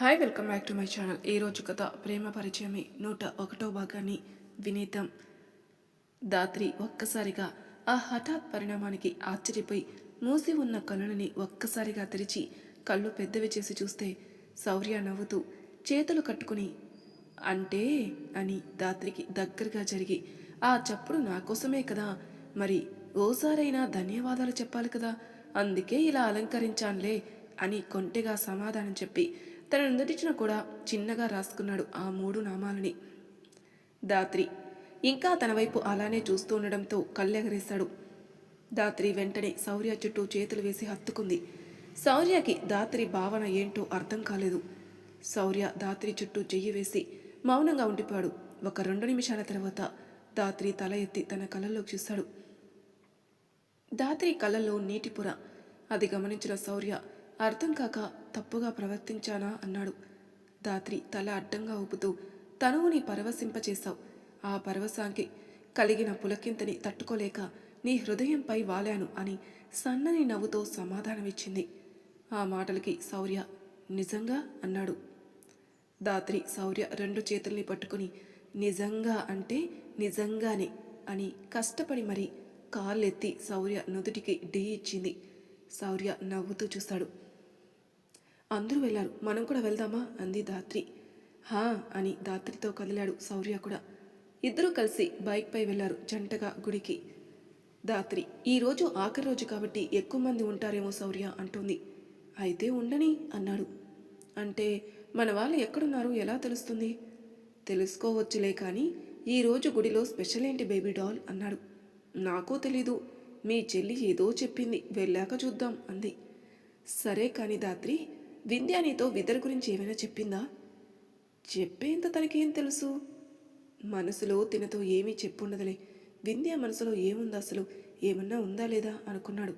Hi welcome back to my channel. ఈరోజు కథ ప్రేమ పరిచయమే. నూట ఒకటో భాగాన్ని వినీతం దాత్రి ఒక్కసారిగా ఆ హఠాత్ పరిణామానికి ఆశ్చర్యపోయి మూసి ఉన్న కళ్ళని ఒక్కసారిగా తెరిచి కళ్ళు పెద్దవి చేసి చూస్తే శౌర్య నవ్వుతూ చేతులు కట్టుకుని అంటే అని దాత్రికి దగ్గరగా జరిగి ఆ చప్పుడు నా కోసమే కదా. మరి ఓసారైనా ధన్యవాదాలు చెప్పాలి కదా. అందుకే ఇలా అలంకరించానులే అని కొంటెగా సమాధానం చెప్పి తన నుదుటిన కూడా చిన్నగా రాసుకున్నాడు ఆ మూడు నామాలని. దాత్రి ఇంకా తన వైపు అలానే చూస్తూ ఉండడంతో కళ్ళెగరేశాడు. దాత్రి వెంటనే శౌర్య చుట్టూ చేతులు వేసి హత్తుకుంది. శౌర్యకి దాత్రి భావన ఏంటో అర్థం కాలేదు. శౌర్య దాత్రి చుట్టూ చెయ్యి వేసి మౌనంగా ఉండిపోయాడు. ఒక రెండు నిమిషాల తర్వాత దాత్రి తల ఎత్తి తన కళ్ళల్లోకి చూశాడు. దాత్రి కళ్ళలో నీటి పొర. అది గమనించిన శౌర్య అర్థం కాక తప్పుగా ప్రవర్తించానా? అన్నాడు. దాత్రి తల అడ్డంగా ఊపుతూ తనువుని పరవశింపచేశావు. ఆ పరవశానికి కలిగిన పులకింతని తట్టుకోలేక నీ హృదయంపై వాలాను అని సన్నని నవ్వుతో సమాధానమిచ్చింది. ఆ మాటలకి శౌర్య నిజంగా అన్నాడు. దాత్రి శౌర్య రెండు చేతుల్ని పట్టుకుని నిజంగా అంటే నిజంగానే అని కష్టపడి మరి కాళ్ళెత్తి శౌర్య నుదుటికి ఢీ ఇచ్చింది. శౌర్య నవ్వుతూ చూశాడు అందరూ వెళ్ళారు. మనం కూడా వెళ్దామా? అంది దాత్రి. హా అని దాత్రితో కదిలాడు శౌర్య కూడా. ఇద్దరూ కలిసి బైక్పై వెళ్ళారు జంటగా గుడికి. దాత్రి ఈరోజు ఆఖరి రోజు కాబట్టి ఎక్కువ మంది ఉంటారేమో శౌర్య అంటుంది. అయితే ఉండని అన్నాడు. అంటే మన వాళ్ళు ఎక్కడున్నారు? ఎలా తెలుస్తుంది? తెలుసుకోవచ్చులే కానీ ఈరోజు గుడిలో స్పెషల్ ఏంటి బేబీ డాల్? అన్నాడు. నాకూ తెలీదు. మీ చెల్లి ఏదో చెప్పింది. వెళ్ళాక చూద్దాం అంది. సరే కానీ దాత్రి వింధ్య నీతో విదర్ గురించి ఏమైనా చెప్పిందా? చెప్పేంత తనకేం తెలుసు? మనసులో తినతో ఏమీ చెప్పుండదులే. వింధ్య మనసులో ఏముంది అసలు? ఏమన్నా ఉందా లేదా? అనుకున్నాడు.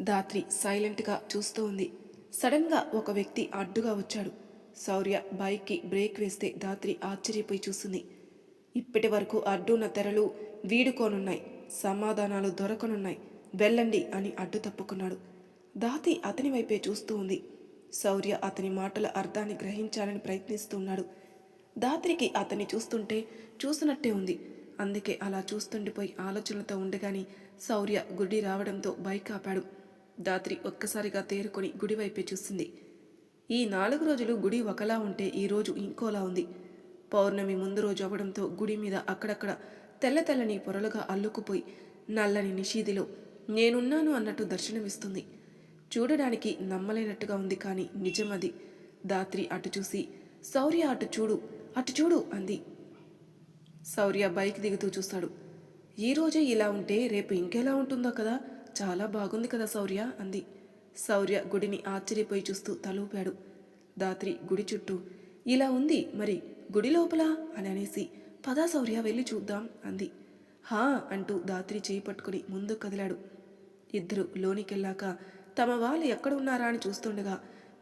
దాత్రి సైలెంట్గా చూస్తూ ఉంది. సడన్గా ఒక వ్యక్తి అడ్డుగా వచ్చాడు. శౌర్య బైక్కి బ్రేక్ వేస్తే దాత్రి ఆశ్చర్యపోయి చూస్తుంది. ఇప్పటి వరకు అడ్డున్న తెరలు వీడుకోనున్నాయి. సమాధానాలు దొరకనున్నాయి. వెళ్ళండి అని అడ్డు తప్పుకున్నాడు. దాతి అతని వైపే చూస్తూ ఉంది. శౌర్య అతని మాటల అర్థాన్ని గ్రహించాలని ప్రయత్నిస్తున్నాడు. దాత్రికి అతన్ని చూస్తుంటే చూసినట్టే ఉంది. అందుకే అలా చూస్తుండిపోయి ఆలోచనలతో ఉండగాని శౌర్య గుడి రావడంతో బైక్ ఆపాడు దాత్రి ఒక్కసారిగా తేరుకొని గుడి వైపే చూసింది. ఈ నాలుగు రోజులు గుడి ఒకలా ఉంటే ఈ రోజు ఇంకోలా ఉంది. పౌర్ణమి ముందు రోజు అవ్వడంతో గుడి మీద అక్కడక్కడ తెల్ల తెల్లని పొరలుగా అల్లుకుపోయి నల్లని నిషీదిలో నేనున్నాను అన్నట్టు దర్శనమిస్తుంది. చూడడానికి నమ్మలేనట్టుగా ఉంది కానీ నిజమది. దాత్రి అటు చూసి శౌర్య అటు చూడు అటు చూడు అంది. శౌర్య బైక్ దిగుతూ చూస్తాడు. ఈరోజే ఇలా ఉంటే రేపు ఇంకెలా ఉంటుందో కదా? చాలా బాగుంది కదా శౌర్య అంది. శౌర్య గుడిని ఆశ్చర్యపోయి చూస్తూ తలూపాడు. దాత్రి గుడి చుట్టూ ఇలా ఉంది మరి గుడి లోపల అని అనేసి పదా శౌర్య వెళ్ళి చూద్దాం అంది. హా అంటూ దాత్రి చేయి పట్టుకుని ముందు కదిలాడు. ఇద్దరు లోనికెళ్ళాక తమ వాళ్ళు ఎక్కడున్నారా అని చూస్తుండగా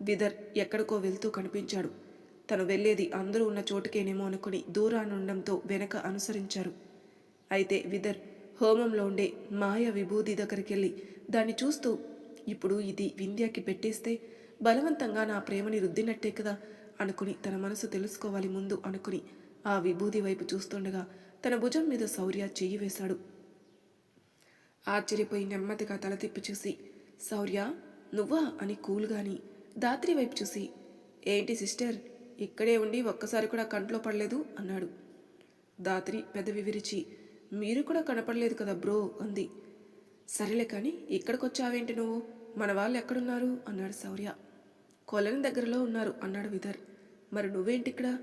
విదర్ ఎక్కడికో వెళ్తూ కనిపించాడు. తను వెళ్ళేది అందరూ ఉన్న చోటుకేనేమో అనుకుని దూరానుండంతో వెనక అనుసరించారు. అయితే విదర్ హోమంలో ఉండే మాయ విభూది దగ్గరికెళ్ళి దాన్ని చూస్తూ ఇప్పుడు ఇది వింధ్యాకి పెట్టేస్తే బలవంతంగా నా ప్రేమని రుద్దినట్టే కదా అనుకుని తన మనసు తెలుసుకోవాలి ముందు అనుకుని ఆ విభూది వైపు చూస్తుండగా తన భుజం మీద శౌర్య చెయ్యి వేశాడు. ఆశ్చర్యపోయి నెమ్మదిగా తల తిప్పి చూసి శౌర్య నువ్వా? అని కూల్గాని దాత్రి వైపు చూసి ఏంటి సిస్టర్? ఇక్కడే ఉండి ఒక్కసారి కూడా కంట్లో పడలేదు? అన్నాడు. దాత్రి పెదవి విరిచి మీరు కూడా కనపడలేదు కదా బ్రో? అంది. సరేలే కానీ ఇక్కడికొచ్చావేంటి నువ్వు? మన వాళ్ళు ఎక్కడున్నారు? అన్నాడు శౌర్య కొలని దగ్గరలో ఉన్నారు అన్నాడు విదర్. మరి నువ్వేంటి ఇక్కడ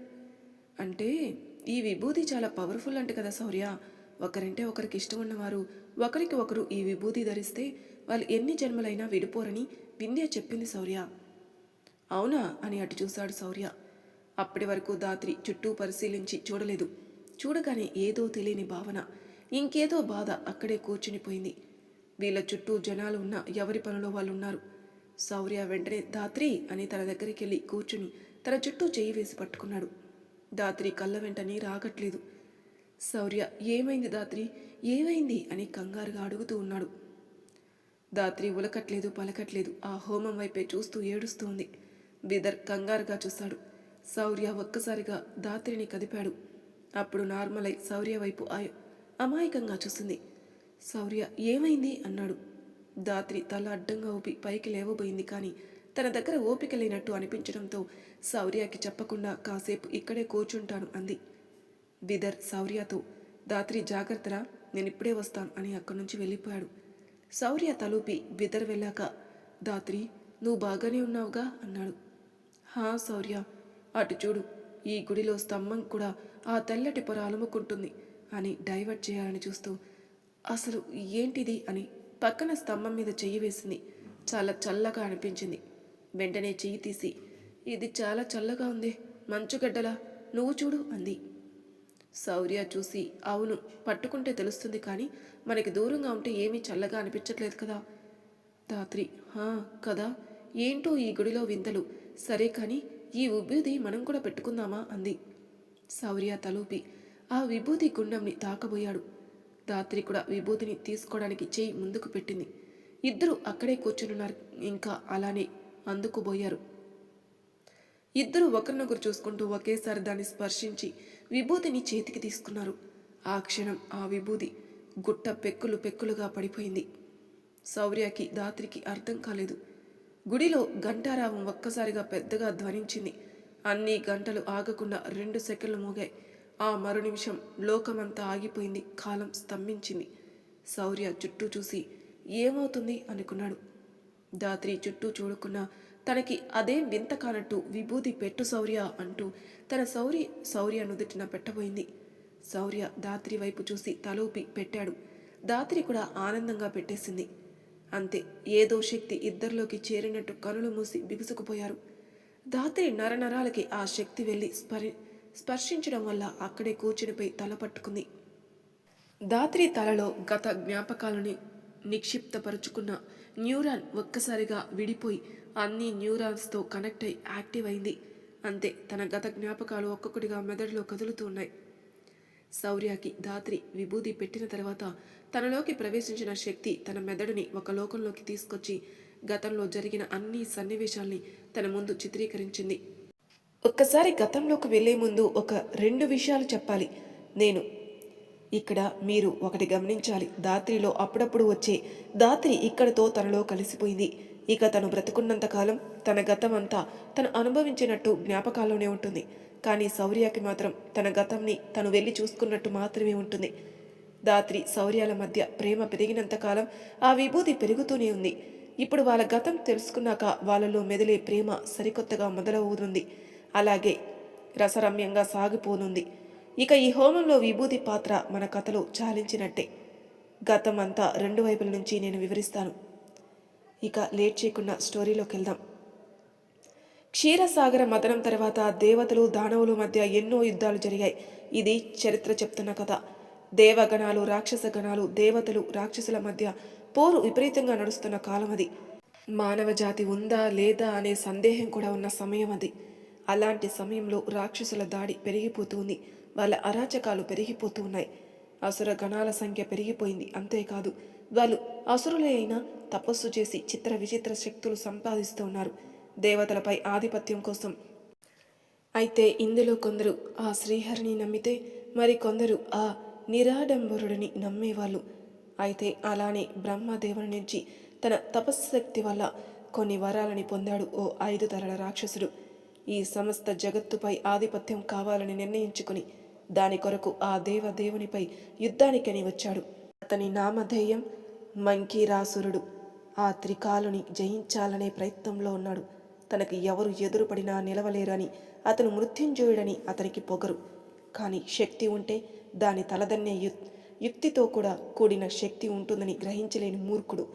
అంటే ఈ విభూతి చాలా పవర్ఫుల్ అంటే కదా శౌర్య ఒకరంటే ఒకరికి ఇష్టం ఉన్నవారు ఒకరికి ఒకరు ఈ విభూతి ధరిస్తే వాళ్ళు ఎన్ని జన్మలైనా విడిపోరని వింధ్య చెప్పింది శౌర్య. అవునా? అని అటు చూశాడు శౌర్య. అప్పటి వరకు దాత్రి చుట్టూ పరిశీలించి చూడలేదు. చూడగానే ఏదో తెలియని భావన ఇంకేదో బాధ అక్కడే కూర్చునిపోయింది. వీళ్ళ చుట్టూ జనాలు ఉన్న ఎవరి పనిలో వాళ్ళు ఉన్నారు శౌర్య వెంటనే దాత్రి అని తన దగ్గరికి వెళ్ళి కూర్చుని తన చుట్టూ చేయి వేసి పట్టుకున్నాడు. దాత్రి కళ్ళ వెంటనే రాగట్లేదు. శౌర్య ఏమైంది దాత్రి? ఏమైంది? అని కంగారుగా అడుగుతూ ఉన్నాడు. దాత్రి ఉలకట్లేదు పలకట్లేదు. ఆ హోమం వైపే చూస్తూ ఏడుస్తోంది. బిదర్ కంగారుగా చూశాడు శౌర్య ఒక్కసారిగా దాత్రిని కదిపాడు. అప్పుడు నార్మలై శౌర్య వైపు ఆయ- అమాయకంగా చూసింది శౌర్య ఏమైంది అన్నాడు. దాత్రి తల అడ్డంగా ఊపి పైకి లేవబోయింది కానీ తన దగ్గర ఓపిక లేనట్టు అనిపించడంతో శౌర్యకి చెప్పకుండా కాసేపు ఇక్కడే కూర్చుంటాను అంది. బిదర్ శౌర్యతో దాత్రి జాగ్రత్తరా నేను ఇప్పుడే వస్తాను అని అక్కడి నుంచి వెళ్ళిపోయాడు. శౌర్య తలూపి విదర్ వెళ్ళాక దాత్రి నువ్వు బాగానే ఉన్నావుగా అన్నాడు. హా శౌర్య అటు చూడు ఈ గుడిలో స్తంభం కూడా ఆ తెల్లటి పొర అలుముకుంటుంది అని డైవర్ట్ చేయాలని చూస్తూ అసలు ఏంటిది అని పక్కన స్తంభం మీద చెయ్యి వేసింది. చాలా చల్లగా అనిపించింది. వెంటనే చెయ్యి తీసి ఇది చాలా చల్లగా ఉంది మంచుగడ్డలా నువ్వు చూడు అంది. శౌర్య చూసి అవును పట్టుకుంటే తెలుస్తుంది కానీ మనకి దూరంగా ఉంటే ఏమీ చల్లగా అనిపించట్లేదు కదా? దాత్రి హా కదా? ఏంటో ఈ గుడిలో వింతలు. సరే కానీ ఈ విభూది మనం కూడా పెట్టుకుందామా? అంది. శౌర్య తలూపి ఆ విభూతి గుండంని తాకబోయాడు. దాత్రి కూడా విభూతిని తీసుకోవడానికి చేయి ముందుకు పెట్టింది. ఇద్దరు అక్కడే కూర్చునున్నారు ఇంకా అలానే అందుకుపోయారు ఇద్దరు ఒకరినొకరు చూసుకుంటూ ఒకేసారి దాన్ని స్పర్శించి విభూతిని చేతికి తీసుకున్నారు. ఆ క్షణం ఆ విభూతి గుట్ట పెక్కులు పెక్కులుగా పడిపోయింది. శౌర్యకి దాత్రికి అర్థం కాలేదు. గుడిలో గంటారావం ఒక్కసారిగా పెద్దగా ధ్వనించింది. అన్ని గంటలు ఆగకుండా రెండు సెకండ్లు మోగాయి. ఆ మరు నిమిషం లోకమంతా ఆగిపోయింది. కాలం స్తంభించింది. శౌర్య చుట్టూ చూసి ఏమవుతుంది అనుకున్నాడు. దాత్రి చుట్టూ చూడకుండా తనకి అదేం వింత కానట్టు విభూతి పెట్టు శౌర్య అంటూ తన శౌరి శౌర్య నుదుటిన పెట్టబోయింది. శౌర్య దాత్రి వైపు చూసి తలూపి పెట్టాడు. దాత్రి కూడా ఆనందంగా పెట్టేసింది. అంతే ఏదో శక్తి ఇద్దరిలోకి చేరినట్టు కనులు మూసి బిగుసుకుపోయారు. దాత్రి నరనరాలకి ఆ శక్తి వెళ్ళి స్పరి స్పర్శించడం వల్ల అక్కడే కూర్చునిపై తల పట్టుకుంది. దాత్రి తలలో గత జ్ఞాపకాలని నిక్షిప్తపరుచుకున్న న్యూరాన్ ఒక్కసారిగా విడిపోయి అన్ని న్యూరాన్స్తో కనెక్ట్ అయి యాక్టివ్ అయింది. అంతే తన గత జ్ఞాపకాలు ఒక్కొక్కటిగా మెదడులో కదులుతూ ఉన్నాయి. శౌర్యకి దాత్రి విభూది పెట్టిన తర్వాత తనలోకి ప్రవేశించిన శక్తి తన మెదడుని ఒక లోకంలోకి తీసుకొచ్చి గతంలో జరిగిన అన్ని సన్నివేశాల్ని తన ముందు చిత్రీకరించింది. ఒక్కసారి గతంలోకి వెళ్ళే ముందు ఒక రెండు విషయాలు చెప్పాలి. నేను ఇక్కడ మీరు ఒకటి గమనించాలి. దాత్రిలో అప్పుడప్పుడు వచ్చే దాత్రి ఇక్కడతో తనలో కలిసిపోయింది. ఇక తను బ్రతుకున్నంతకాలం తన గతం అంతా తను అనుభవించినట్టు జ్ఞాపకాల్లోనే ఉంటుంది. కానీ శౌర్యకి మాత్రం తన గతంని తను వెళ్ళి చూసుకున్నట్టు మాత్రమే ఉంటుంది. దాత్రి శౌర్యాల మధ్య ప్రేమ పెరిగినంత కాలం ఆ విభూతి పెరుగుతూనే ఉంది. ఇప్పుడు వాళ్ళ గతం తెలుసుకున్నాక వాళ్ళలో మెదిలే ప్రేమ సరికొత్తగా మొదలవుతుంది అలాగే రసరమ్యంగా సాగిపోనుంది. ఇక ఈ హోమంలో విభూతి పాత్ర మన కథలో చాలించినట్టే. గతం అంతా రెండు వైపుల నుంచి నేను వివరిస్తాను. ఇక లేట్ చేయకుండా స్టోరీలోకి వెళ్దాం. క్షీరసాగర మదనం తర్వాత దేవతలు దానవుల మధ్య ఎన్నో యుద్ధాలు జరిగాయి. ఇది చరిత్ర చెప్తున్న కథ. దేవగణాలు రాక్షస గణాలు దేవతలు రాక్షసుల మధ్య పోరు విపరీతంగా నడుస్తున్న కాలం అది. మానవ జాతి ఉందా లేదా అనే సందేహం కూడా ఉన్న సమయం అది. అలాంటి సమయంలో రాక్షసుల దాడి పెరిగిపోతుంది వాళ్ళ అరాచకాలు పెరిగిపోతూ ఉన్నాయి. అసుర గణాల సంఖ్య పెరిగిపోయింది. అంతేకాదు వాళ్ళు అసురులే అయినా తపస్సు చేసి చిత్ర విచిత్ర శక్తులు సంపాదిస్తూ ఉన్నారు. దేవతలపై ఆధిపత్యం కోసం. అయితే ఇందులో కొందరు ఆ శ్రీహరిని నమ్మితే మరి కొందరు ఆ నిరాడంబరుడిని నమ్మేవాళ్ళు. అయితే అలానే బ్రహ్మదేవుని నుంచి తన తపశ్శక్తి వల్ల కొన్ని వరాలని పొందాడు ఓ ఐదు తరల రాక్షసుడు. ఈ సమస్త జగత్తుపై ఆధిపత్యం కావాలని నిర్ణయించుకుని దాని కొరకు ఆ దేవదేవునిపై యుద్ధానికని వచ్చాడు. అతని నామధేయం మంకీరాసురుడు. ఆ త్రికాలుని జయించాలనే ప్రయత్నంలో ఉన్నాడు. తనకి ఎవరు ఎదురుపడినా నిలవలేరని అతను మృత్యుంజయుడని అతనికి పొగరు. కానీ శక్తి ఉంటే దాని తలదన్నే యు- యుక్తితో కూడా కూడిన శక్తి ఉంటుందని గ్రహించలేని మూర్ఖుడు.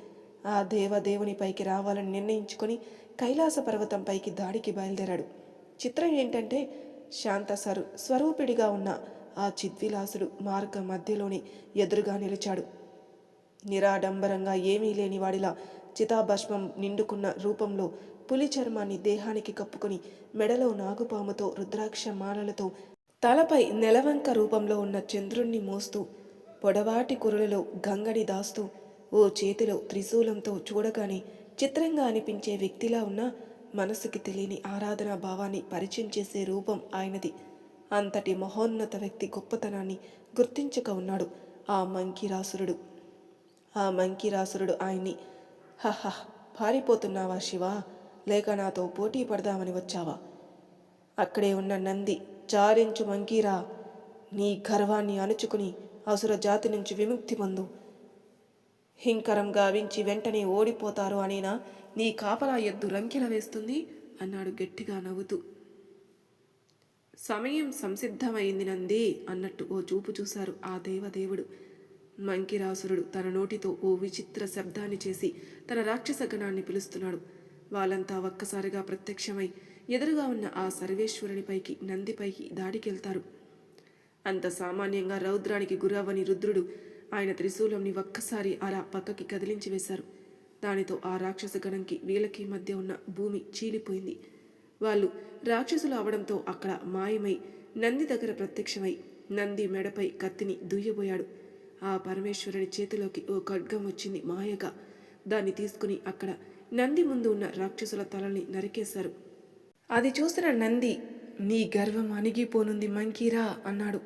ఆ దేవదేవునిపైకి రావాలని నిర్ణయించుకొని కైలాస పర్వతంపైకి దాడికి బయలుదేరాడు. చిత్రం ఏంటంటే శాంత సరు స్వరూపిడిగా ఉన్న ఆ చిద్విలాసుడు మార్గ మధ్యలోనే ఎదురుగా నిలిచాడు. నిరాడంబరంగా ఏమీ లేని వాడిలా చితాభస్మం నిండుకున్న రూపంలో పులి చర్మాన్ని దేహానికి కప్పుకొని మెడలో నాగుపాముతో రుద్రాక్ష మాలలతో తలపై నెలవంక రూపంలో ఉన్న చంద్రుణ్ణి మోస్తూ పొడవాటి కురులలో గంగడి దాస్తూ ఓ చేతిలో త్రిశూలంతో చూడగానే చిత్రంగా అనిపించే వ్యక్తిలా ఉన్న మనసుకి తెలియని ఆరాధనా భావాన్ని పరిచయం చేసే రూపం ఆయనది. అంతటి మహోన్నత వ్యక్తి గొప్పతనాన్ని గుర్తించక ఉన్నాడు ఆ మంకిరాసురుడు. ఆ మంకిరాసురుడు ఆయన్ని హహ పారిపోతున్నావా శివ? లేక నాతో పోటీ పడదామని వచ్చావా? అక్కడే ఉన్న నంది చారించు మంకీరా నీ గర్వాన్ని అణుచుకుని అసుర జాతి నుంచి విముక్తి పొందు. హింకరం గావించి వెంటనే ఓడిపోతారు అనేనా నీ కాపలా ఎద్దు రంకెల వేస్తుంది అన్నాడు గట్టిగా నవ్వుతూ. సమయం సంసిద్ధమైంది నంది అన్నట్టు ఓ చూపు చూశారు ఆ దేవదేవుడు. మంకిరాసురుడు తన నోటితో ఓ విచిత్ర శబ్దాన్ని చేసి తన రాక్షస గణాన్ని పిలుస్తున్నాడు. వాళ్ళంతా ఒక్కసారిగా ప్రత్యక్షమై ఎదురుగా ఉన్న ఆ సర్వేశ్వరునిపైకి నందిపైకి దాడికెళ్తారు. అంత సామాన్యంగా రౌద్రానికి గురవ్వని రుద్రుడు ఆయన త్రిశూలంని ఒక్కసారి అలా పక్కకి కదిలించి వేశారు. దానితో ఆ రాక్షస గణంకి వీళ్ళకి మధ్య ఉన్న భూమి చీలిపోయింది. వాళ్ళు రాక్షసులు అవడంతో అక్కడ మాయమై నంది దగ్గర ప్రత్యక్షమై నంది మెడపై కత్తిని దుయ్యబోయాడు. ఆ పరమేశ్వరుని చేతిలోకి ఓ ఖడ్గం వచ్చింది మాయగా. దాన్ని తీసుకుని అక్కడ నంది ముందు ఉన్న రాక్షసుల తలని నరికేశారు. అది చూసిన నంది నీ గర్వం అణిగిపోనుంది మంకీరా అన్నాడు.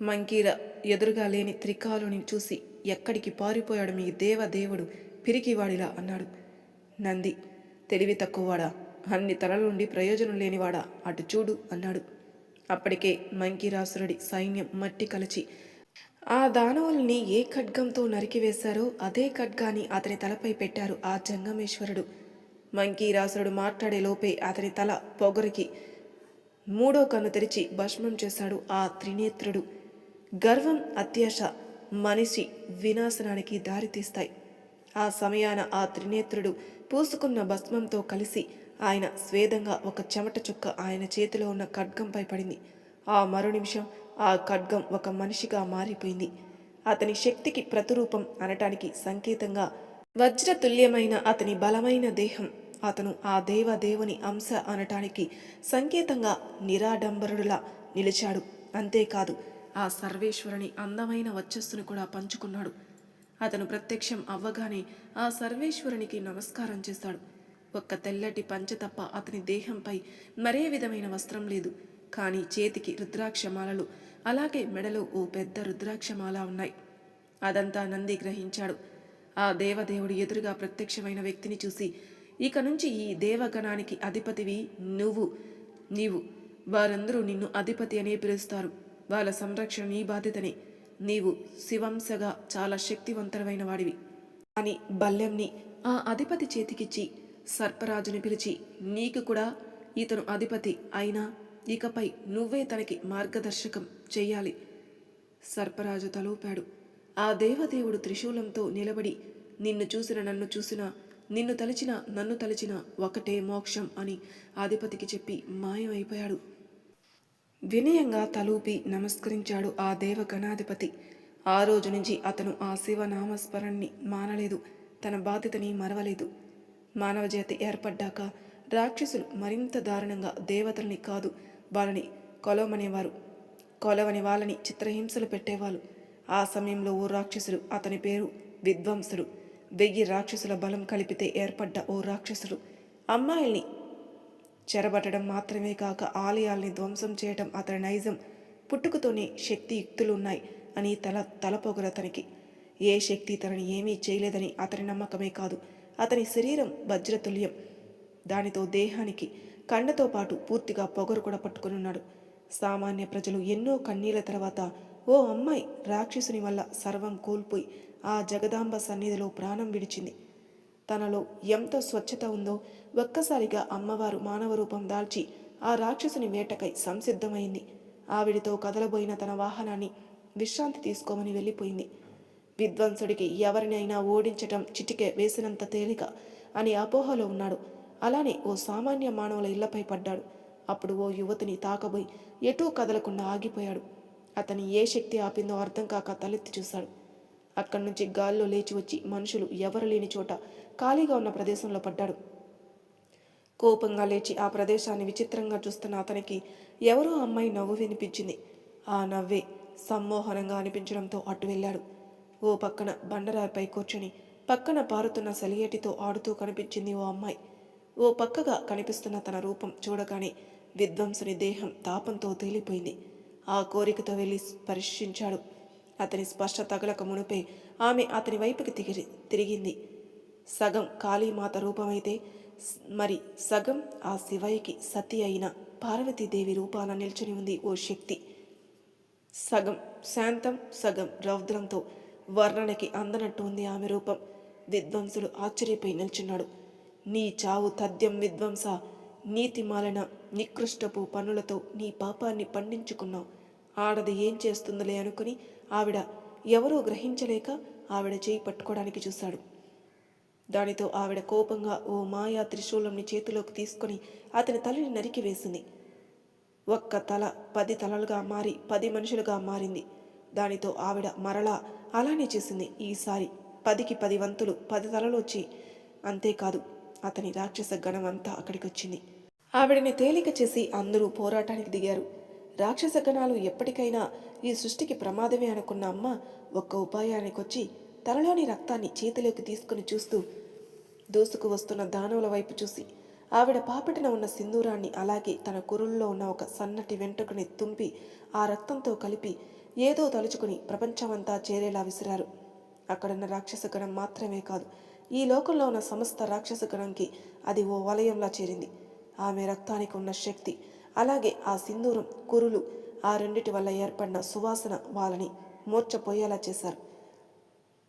మంకీర ఎదురుగా లేని త్రికాలుని చూసి ఎక్కడికి పారిపోయాడు మీ దేవదేవుడు? పిరికివాడిలా అన్నాడు. నంది తెలివి తక్కువవాడా? అన్ని తలలుండి ప్రయోజనం లేనివాడా? అటు చూడు అన్నాడు. అప్పటికే మంకీరాసురుడి సైన్యం మట్టి కలచి ఆ దానవుల్ని ఏ ఖడ్గంతో నరికివేశారో అదే ఖడ్గాని అతని తలపై పెట్టారు ఆ జంగమేశ్వరుడు. మంకీరాసురుడు మాట్లాడే లోపే అతని తల పొగరికి మూడో కన్ను తెరిచి భస్మం చేశాడు ఆ త్రినేత్రుడు. గర్వం అత్యాశ మనిషి వినాశనానికి దారితీస్తాయి. ఆ సమయాన ఆ త్రినేత్రుడు పూసుకున్న భస్మంతో కలిసి ఆయన స్వేదంగా ఒక చెమట చుక్క ఆయన చేతిలో ఉన్న ఖడ్గంపై పడింది. ఆ మరు నిమిషం ఆ ఖడ్గం ఒక మనిషిగా మారిపోయింది. అతని శక్తికి ప్రతిరూపం అనటానికి సంకేతంగా వజ్రతుల్యమైన అతని బలమైన దేహం అతను ఆ దేవదేవుని అంశ అనటానికి సంకేతంగా నిరాడంబరుడులా నిలిచాడు. అంతేకాదు ఆ సర్వేశ్వరుని అందమైన వచ్చస్సును కూడా పంచుకున్నాడు. అతను ప్రత్యక్షం అవ్వగానే ఆ సర్వేశ్వరునికి నమస్కారం చేశాడు ఒక్క తెల్లటి పంచె తప్ప అతని దేహంపై మరే విధమైన వస్త్రం లేదు. కానీ చేతికి రుద్రాక్షమాలలు అలాగే మెడలో ఓ పెద్ద రుద్రాక్షమాల ఉన్నాయి. అదంతా నంది గ్రహించాడు. ఆ దేవదేవుడు ఎదురుగా ప్రత్యక్షమైన వ్యక్తిని చూసి ఇక నుంచి ఈ దేవగణానికి అధిపతివి నువ్వు. నీవు. వారందరూ నిన్ను అధిపతి అనే పిలుస్తారు. వాళ్ళ సంరక్షణ నీ బాధ్యతనే. నీవు శివంశగా చాలా శక్తివంతమైన వాడివి. అని బల్లెంని ఆ అధిపతి చేతికిచ్చి సర్పరాజుని పిలిచి నీకు కూడా ఇతను అధిపతి అయినా ఇకపై నువ్వే తనకి మార్గదర్శకం చెయ్యాలి. సర్పరాజు తలూపాడు. ఆ దేవదేవుడు త్రిశూలంతో నిలబడి నిన్ను చూసిన నన్ను చూసిన నిన్ను తలిచిన నన్ను తలిచిన ఒకటే మోక్షం అని అధిపతికి చెప్పి మాయమైపోయాడు. వినయంగా తలూపి నమస్కరించాడు ఆ దేవగణాధిపతి. ఆ రోజు నుంచి అతను ఆ శివనామస్మరణ్ణి మానలేదు తన బాధ్యతని మరవలేదు. మానవజాతి ఏర్పడ్డాక రాక్షసులు మరింత దారుణంగా దేవతల్ని కాదు వాళ్ళని కొలవమనేవారు. కొలవని వాళ్ళని చిత్రహింసలు పెట్టేవాళ్ళు. ఆ సమయంలో ఓ రాక్షసుడు అతని పేరు విద్వాంసుడు వెయ్యి రాక్షసుల బలం కలిపితే ఏర్పడ్డ ఓ రాక్షసుడు అమ్మాయిల్ని చెరబట్టడం మాత్రమే కాక ఆలయాల్ని ధ్వంసం చేయటం అతని నైజం. పుట్టుకతోనే శక్తి యుక్తులున్నాయి అని తల తలపొగరతనికి ఏ శక్తి తనని ఏమీ చేయలేదని అతని నమ్మకమే కాదు. అతని శరీరం వజ్రతుల్యం. దానితో దేహానికి కండతో పాటు పూర్తిగా పొగరు కూడా పట్టుకునున్నాడు సామాన్య ప్రజలు ఎన్నో కన్నీళ్ళ తర్వాత ఓ అమ్మాయి రాక్షసుని వల్ల సర్వం కోల్పోయి ఆ జగదాంబ సన్నిధిలో ప్రాణం విడిచింది. తనలో ఎంత స్వచ్ఛత ఉందో ఒక్కసారిగా అమ్మవారు మానవ రూపం దాల్చి ఆ రాక్షసుని వేటకై సంసిద్ధమైంది. ఆవిడితో కదలబోయిన తన వాహనాన్ని విశ్రాంతి తీసుకోమని వెళ్ళిపోయింది. విద్వాంసుడికి ఎవరినైనా ఓడించటం చిటికే వేసినంత తేలిక అని అపోహలో ఉన్నాడు. అలానే ఓ సామాన్య మానవుల ఇళ్ళపై పడ్డాడు. అప్పుడు ఓ యువతిని తాకబోయి ఎటూ కదలకుండా ఆగిపోయాడు. అతని ఏ శక్తి ఆపిందో అర్థం కాక తలెత్తి చూశాడు. అక్కడి నుంచి గాల్లో లేచి వచ్చి మనుషులు ఎవరు లేని చోట ఖాళీగా ఉన్న ప్రదేశంలో పడ్డాడు. కోపంగా లేచి ఆ ప్రదేశాన్ని విచిత్రంగా చూస్తున్న అతనికి ఎవరో అమ్మాయి నవ్వు వినిపించింది. ఆ నవ్వే సమ్మోహనంగా అనిపించడంతో అటు వెళ్ళాడు. ఓ పక్కన బండరాయిపై కూర్చొని పక్కన పారుతున్న సెలియేటితో ఆడుతూ కనిపించింది ఓ అమ్మాయి. ఓ పక్కగా కనిపిస్తున్న తన రూపం చూడగానే విద్వంసుని దేహం తాపంతో తేలిపోయింది. ఆ కోరికతో వెళ్ళి స్పర్శించాడు. అతని స్పర్శ తగలక మునిపే ఆమె అతని వైపుకి తిరిగి తిరిగింది. సగం కాళీమాత రూపమైతే మరి సగం ఆ శివయ్యకి సతి అయిన పార్వతీదేవి రూపాన నిల్చుని ఉంది ఓ శక్తి. సగం శాంతం సగం రౌద్రంతో వర్ణనకి అందనట్టు ఉంది ఆమె రూపం. విద్వాంసుడు ఆశ్చర్యపోయి నిల్చున్నాడు. నీ చావు తథ్యం విధ్వంస నీతిమాలన నికృష్టపు పనులతో నీ పాపాన్ని పండించుకున్నావు. ఆడది ఏం చేస్తుందిలే అనుకుని ఆవిడ ఎవరూ గ్రహించలేక ఆవిడ చేయి పట్టుకోవడానికి చూశాడు. దానితో ఆవిడ కోపంగా ఓ మాయా త్రిశూలంని చేతిలోకి తీసుకొని అతని తలని నరికి వేసింది. ఒక్క తల పది తలలుగా మారి పది మనుషులుగా మారింది. దానితో ఆవిడ మరలా అలానే చేసింది. ఈసారి పదికి పది వంతులు పది తలలు వచ్చి అంతేకాదు అతని రాక్షస గణం అంతా అక్కడికొచ్చింది. ఆవిడని తేలిక చేసి అందరూ పోరాటానికి దిగారు. రాక్షస గణాలు ఎప్పటికైనా ఈ సృష్టికి ప్రమాదమే అనుకున్న అమ్మ ఒక్క ఉపాయానికి వచ్చి తలలోని రక్తాన్ని చేతిలోకి తీసుకుని చూస్తూ దూసుకు వస్తున్న దానవుల వైపు చూసి ఆవిడ పాపటిన ఉన్న సింధూరాన్ని అలాగే తన కురుల్లో ఉన్న ఒక సన్నటి వెంట్రుకని తుంపి ఆ రక్తంతో కలిపి ఏదో తలుచుకుని ప్రపంచమంతా చేరేలా విసిరారు. అక్కడున్న రాక్షసగణం మాత్రమే కాదు ఈ లోకంలో ఉన్న సమస్త రాక్షసగణంకి అది ఓ వలయంలా చేరింది. ఆమె రక్తానికి ఉన్న శక్తి అలాగే ఆ సింధూరం కురులు ఆ రెండిటి వల్ల ఏర్పడిన సువాసన వాళ్ళని మూర్చపోయేలా చేశారు.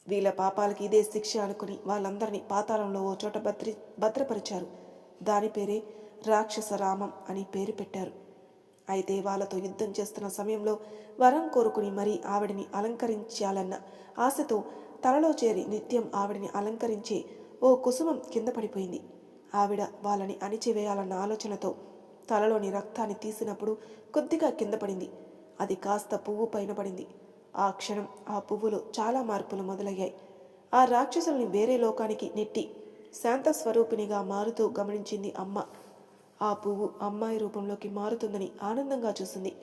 వీళ్ళ పాపాలకి ఇదే శిక్ష అనుకుని వాళ్ళందరినీ పాతాళంలో ఓ చోట భద్రి భద్రపరిచారు. దాని పేరే రాక్షస రామం అని పేరు పెట్టారు. అయితే వాళ్ళతో యుద్ధం చేస్తున్న సమయంలో వరం కోరుకుని మరీ ఆవిడిని అలంకరించాలన్న ఆశతో తలలో చేరి నిత్యం ఆవిడిని అలంకరించే ఓ కుసుమం కింద పడిపోయింది. ఆవిడ వాళ్ళని అణిచివేయాలన్న ఆలోచనతో తలలోని రక్తాన్ని తీసినప్పుడు కొద్దిగా కింద పడింది. అది కాస్త పువ్వు పైన పడింది. ఆ క్షణం ఆ పువ్వులో చాలా మార్పులు మొదలయ్యాయి. ఆ రాక్షసుల్ని వేరే లోకానికి నెట్టి శాంత స్వరూపిణిగా మారుతూ గమనించింది అమ్మ. ఆ పువ్వు అమ్మాయి రూపంలోకి మారుతుందని ఆనందంగా చూసింది.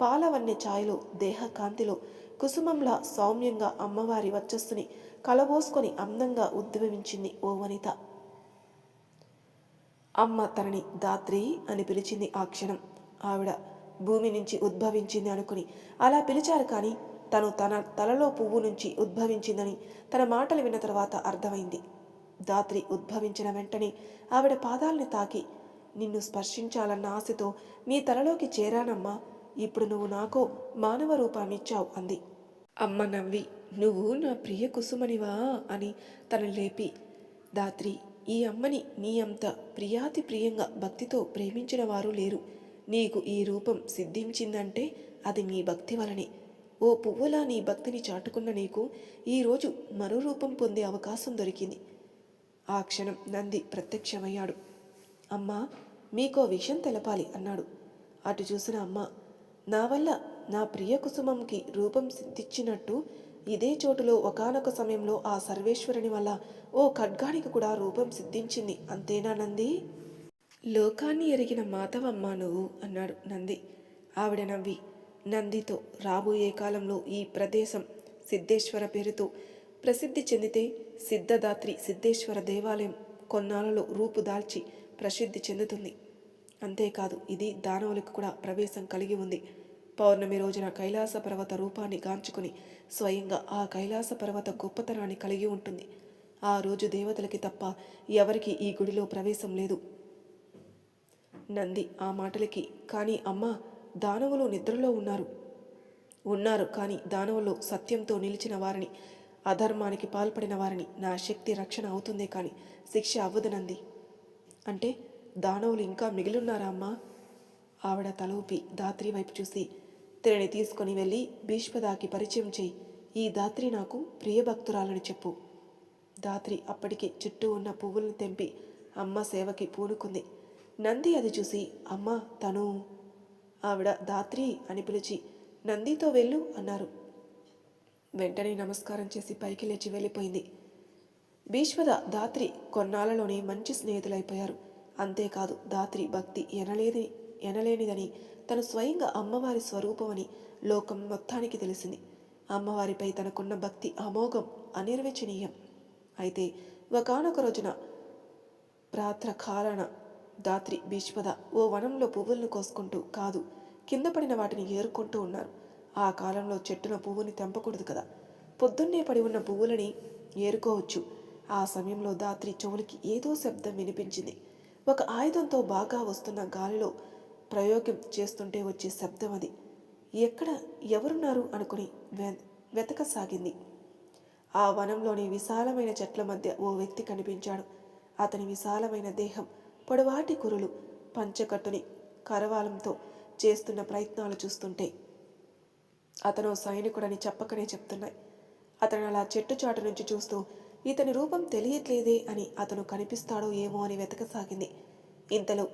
పాలవన్నె ఛాయలో దేహ కాంతిలో కుసుమంలా సౌమ్యంగా అమ్మవారి వచ్చస్సుని కలబోసుకొని అందంగా ఉద్భవించింది ఓ వనిత. అమ్మ తనని దాత్రి అని పిలిచింది ఆ క్షణం. ఆవిడ భూమి నుంచి ఉద్భవించింది అనుకుని అలా పిలిచారు కానీ తను తన తలలో పువ్వు నుంచి ఉద్భవించిందని తన మాటలు విన్న తర్వాత అర్థమైంది. దాత్రి ఉద్భవించిన వెంటనే ఆవిడ పాదాల్ని తాకి నిన్ను స్పర్శించాలన్న ఆశతో నీ తలలోకి చేరానమ్మా. ఇప్పుడు నువ్వు నాకో మానవ రూపాన్నిచ్చావు అంది. అమ్మ నవ్వి నువ్వు నా ప్రియ కుసుమనివా అని తను లేపి దాత్రి ఈ అమ్మని నీ అంత ప్రియాతి ప్రియంగా భక్తితో ప్రేమించిన వారు లేరు. నీకు ఈ రూపం సిద్ధించిందంటే అది నీ భక్తి వలనే. ఓ పువ్వులా నీ భక్తిని చాటుకున్న నీకు ఈరోజు మరో రూపం పొందే అవకాశం దొరికింది. ఆ క్షణం నంది ప్రత్యక్షమయ్యాడు. అమ్మా మీకో విషయం తెలపాలి అన్నాడు. అటు చూసిన అమ్మ నా వల్ల నా ప్రియ కుసుమంకి రూపం సిద్ధించినట్టు ఇదే చోటులో ఒకానొక సమయంలో ఆ సర్వేశ్వరుని వల్ల ఓ ఖడ్గానికి కూడా రూపం సిద్ధించింది అంతేనా నంది? లోకాన్ని ఎరిగిన మాధవమ్మ నువ్వు అన్నాడు నంది. ఆవిడ నవ్వి నందితో రాబోయే కాలంలో ఈ ప్రదేశం సిద్ధేశ్వర పేరుతో ప్రసిద్ధి చెందితే సిద్ధదాత్రి సిద్ధేశ్వర దేవాలయం కొన్నాళ్ళలో రూపు దాల్చి ప్రసిద్ధి చెందుతుంది. అంతేకాదు ఇది దానవులకు కూడా ప్రవేశం కలిగి ఉంది. పౌర్ణమి రోజున కైలాస పర్వత రూపాన్ని గాంచుకుని స్వయంగా ఆ కైలాస పర్వత గొప్పతనాన్ని కలిగి ఉంటుంది. ఆ రోజు దేవతలకి తప్ప ఎవరికి ఈ గుడిలో ప్రవేశం లేదు. నంది ఆ మాటలకి కానీ అమ్మ దానవులు నిద్రలో ఉన్నారు. ఉన్నారు కానీ దానవులు సత్యంతో నిలిచిన వారిని అధర్మానికి పాల్పడిన వారిని నా శక్తి రక్షణ అవుతుందే కానీ శిక్ష అవ్వదు నంది అంటే దానవులు ఇంకా మిగిలిన్నారా అమ్మా? ఆవిడ తల ఊపి దాత్రి వైపు చూసి తిరిని తీసుకొని వెళ్ళి భీష్పదాకి పరిచయం చేయి. ఈ దాత్రి నాకు ప్రియభక్తురాలని చెప్పు. దాత్రి అప్పటికి చుట్టూ ఉన్న పువ్వుల్ని తెంపి అమ్మ సేవకి పూనుకుంది. నంది అది చూసి అమ్మ తను ఆవిడ దాత్రి అని పిలిచి నందితో వెళ్ళు అన్నారు. వెంటనే నమస్కారం చేసి పైకి లేచి వెళ్ళిపోయింది. భీష్మద దాత్రి కొన్నాళ్ళలోనే మంచి స్నేహితులైపోయారు. అంతేకాదు దాత్రి భక్తి ఎనలేని ఎనలేనిదని తను స్వయంగా అమ్మవారి స్వరూపమని లోకం మొత్తానికి తెలిసింది. అమ్మవారిపై తనకున్న భక్తి అమోఘం అనిర్వచనీయం. అయితే ఒకనొక రోజున రాత్రకాలన దాత్రి భీష్మద ఓ వనంలో పువ్వులను కోసుకుంటూ కాదు కింద పడిన వాటిని ఏరుకుంటూ ఉన్నారు. ఆ కాలంలో చెట్టున పువ్వుని తెంపకూడదు కదా. పొద్దున్నే పడి ఉన్న పువ్వులని ఏరుకోవచ్చు. ఆ సమయంలో దాత్రి చెవులకి ఏదో శబ్దం వినిపించింది. ఒక ఆయుధంతో బాగా వస్తున్న గాలిలో ప్రయోగం చేస్తుంటే వచ్చే శబ్దం అది. ఎక్కడ ఎవరున్నారు అనుకుని వె- వెతకసాగింది. ఆ వనంలోని విశాలమైన చెట్ల మధ్య ఓ వ్యక్తి కనిపించాడు. అతని విశాలమైన దేహం పొడవాటి కురులు పంచకట్టుని కరవాలంతో చేస్తున్న ప్రయత్నాలు చూస్తుంటే అతను సైనికుడని చెప్పకనే చెప్తున్నాయి. అతను అలా చెట్టు చాటు నుంచి చూస్తూ ఇతని రూపం తెలియట్లేదే అని అతను కనిపిస్తాడో ఏమో అని వెతకసాగింది. ఇంతలో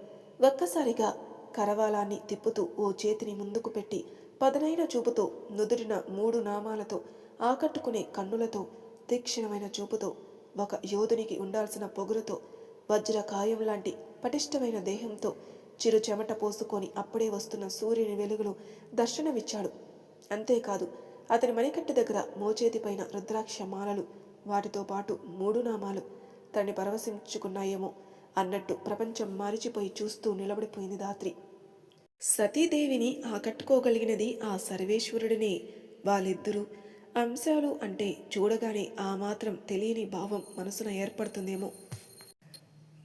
ఒక్కసారిగా కరవాలాన్ని తిప్పుతూ ఓ చేతిని ముందుకు పెట్టి పదనైన చూపుతో నుదుటిన మూడు నామాలతో ఆకట్టుకునే కన్నులతో తీక్షణమైన చూపుతో ఒక యోధునికి ఉండాల్సిన పొగురుతో వజ్రకాయం లాంటి పటిష్టమైన దేహంతో చిరు చెమట పోసుకొని అప్పుడే వస్తున్న సూర్యుని వెలుగులో దర్శనమిచ్చాడు. అంతేకాదు అతని మణికట్టు దగ్గర మోచేతిపైన రుద్రాక్ష మాలలు వాటితో పాటు మూడు నామాలు తనని పరవశించుకున్నాయేమో అన్నట్టు ప్రపంచం మారిచిపోయి చూస్తూ నిలబడిపోయింది దాత్రి సతీదేవిని ఆకట్టుకోగలిగినది ఆ సర్వేశ్వరుడినే. వాళ్ళిద్దరూ అంశాలు అంటే చూడగానే ఆ మాత్రం తెలియని భావం మనసున ఏర్పడుతుందేమో.